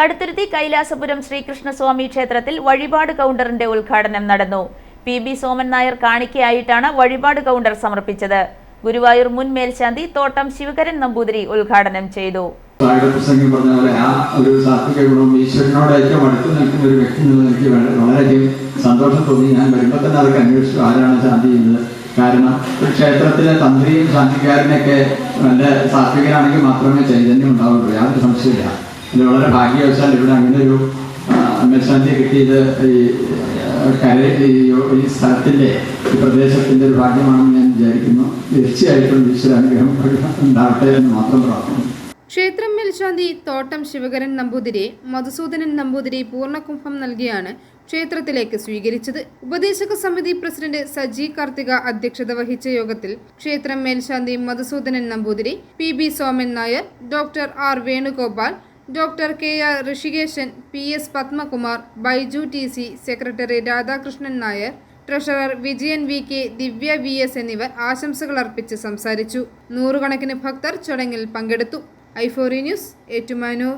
കടുത്തുരുത്തി കൈലാസപുരം ശ്രീകൃഷ്ണസ്വാമി ക്ഷേത്രത്തിൽ വഴിപാട് കൗണ്ടറിന്റെ ഉദ്ഘാടനം നടന്നു. പി ബി സോമൻ നായർ കാണിക്കയായിട്ടാണ് വഴിപാട് കൗണ്ടർ സമർപ്പിച്ചത്. ഗുരുവായൂർ മുൻ മേൽശാന്തി തോട്ടം ശിവകരൻ നമ്പൂതിരി ഉദ്ഘാടനം ചെയ്തു. ആ ഒരു ഒരു എനിക്ക് സന്തോഷം ഞാൻ കാരണം ക്ഷേത്രത്തിലെ തന്ത്രിയും ശാന്തിക്കാരനൊക്കെ നല്ല സാത്വികരാണെങ്കിൽ മാത്രമേ ചൈതന്യം ഉണ്ടാവുള്ളൂ. യാതൊരു സംശയമില്ല ഇത് വളരെ ഭാഗ്യവശാൽ ഇവിടെ അങ്ങനെ ഒരു മേൽശാന്തിയെ കിട്ടിയത് ഈ കര- ഈ സ്ഥലത്തിന്റെ ഈ പ്രദേശത്തിന്റെ ഒരു ഭാഗ്യമാണെന്ന് ഞാൻ വിചാരിക്കുന്നു. തീർച്ചയായിട്ടും ഈശ്വര അനുഗ്രഹം ഉണ്ടാവട്ടെ എന്ന് മാത്രം പ്രാർത്ഥിക്കുന്നു. ക്ഷേത്രം മേൽശാന്തി തോട്ടം ശിവകരൻ നമ്പൂതിരി മധുസൂദനൻ നമ്പൂതിരി പൂർണകുംഭം നൽകിയാണ് ക്ഷേത്രത്തിലേക്ക് സ്വീകരിച്ചത്. ഉപദേശക സമിതി പ്രസിഡന്റ് സജി കാർത്തിക അധ്യക്ഷത വഹിച്ച യോഗത്തിൽ ക്ഷേത്രം മേൽശാന്തി Madhusudanan Namboothiri P B Soman Nair doctor R Venugopal doctor K R Rishikesan P S Padmakumar Baiju T C secretary Radhakrishnan Nair treasurer Vijayan V K Divya V S എന്നിവർ ആശംസകൾ അർപ്പിച്ച് സംസാരിച്ചു. നൂറുകണക്കിന് ഭക്തർ ചടങ്ങിൽ പങ്കെടുത്തു. ഐഫോറി ന്യൂസ് ഏറ്റുമാനൂർ.